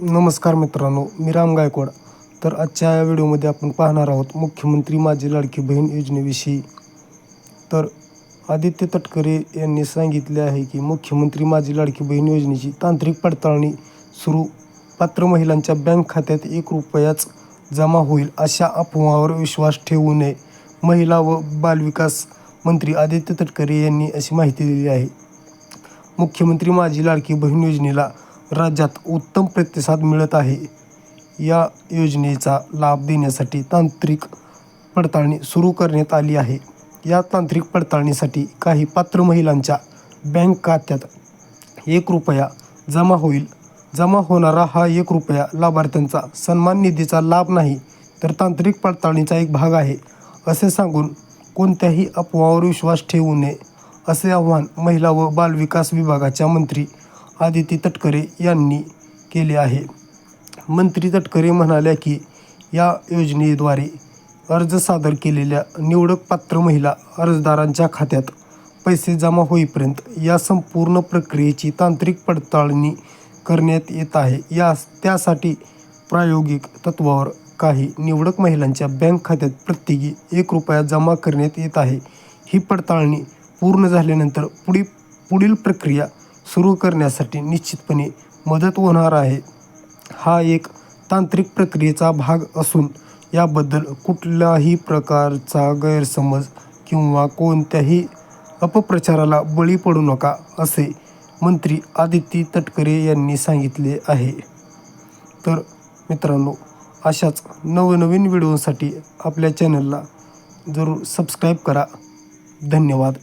नमस्कार मित्रांनो मी राम गायकवाड. तर आजच्या या व्हिडिओमध्ये आपण पाहणार आहोत मुख्यमंत्री माझी लाडकी बहीण योजनेविषयी. तर आदित्य तटकरे यांनी सांगितले आहे की मुख्यमंत्री माझी लाडकी बहीण योजनेची तांत्रिक पडताळणी सुरू. पात्र महिलांच्या बँक खात्यात एक रुपयाच जमा होईल अशा अफवावर विश्वास ठेवू नये महिला व बालविकास मंत्री आदित्य तटकरे यांनी अशी माहिती दिली आहे. मुख्यमंत्री माझी लाडकी बहीण योजनेला राज्यात उत्तम प्रतिसाद मिळत आहे. या योजनेचा लाभ देण्यासाठी तांत्रिक पडताळणी सुरू करण्यात आली आहे. या तांत्रिक पडताळणीसाठी काही पात्र महिलांच्या बँक खात्यात एक रुपया जमा होईल. जमा होणारा हा एक रुपया लाभार्थ्यांचा सन्मान निधीचा लाभ नाही तर तांत्रिक पडताळणीचा एक भाग आहे असे सांगून कोणत्याही अफवावर विश्वास ठेवू नये असे आव्हान महिला व बालविकास विभागाच्या मंत्री आदिती तटकरे यांनी केले आहे. मंत्री तटकरे म्हणाल्या की या योजनेद्वारे अर्ज सादर केलेल्या निवडक पात्र महिला अर्जदारांच्या खात्यात पैसे जमा होईपर्यंत या संपूर्ण प्रक्रियेची तांत्रिक पडताळणी करण्यात येत आहे. या त्यासाठी प्रायोगिक तत्वावर काही निवडक महिलांच्या बँक खात्यात प्रत्येकी एक रुपया जमा करण्यात येत आहे. ही पडताळणी पूर्ण झाल्यानंतर पुढील पुढील प्रक्रिया सुरू करण्यासाठी निश्चितपणे मदत होणार आहे. हा एक तांत्रिक प्रक्रियेचा भाग असून याबद्दल कुठल्याही प्रकारचा गैरसमज किंवा कोणत्याही अपप्रचाराला बळी पडू नका असे मंत्री आदिती तटकरे यांनी सांगितले आहे. तर मित्रांनो अशाच नवनवीन व्हिडिओसाठी आपल्या चॅनलला जरूर सबस्क्राईब करा. धन्यवाद.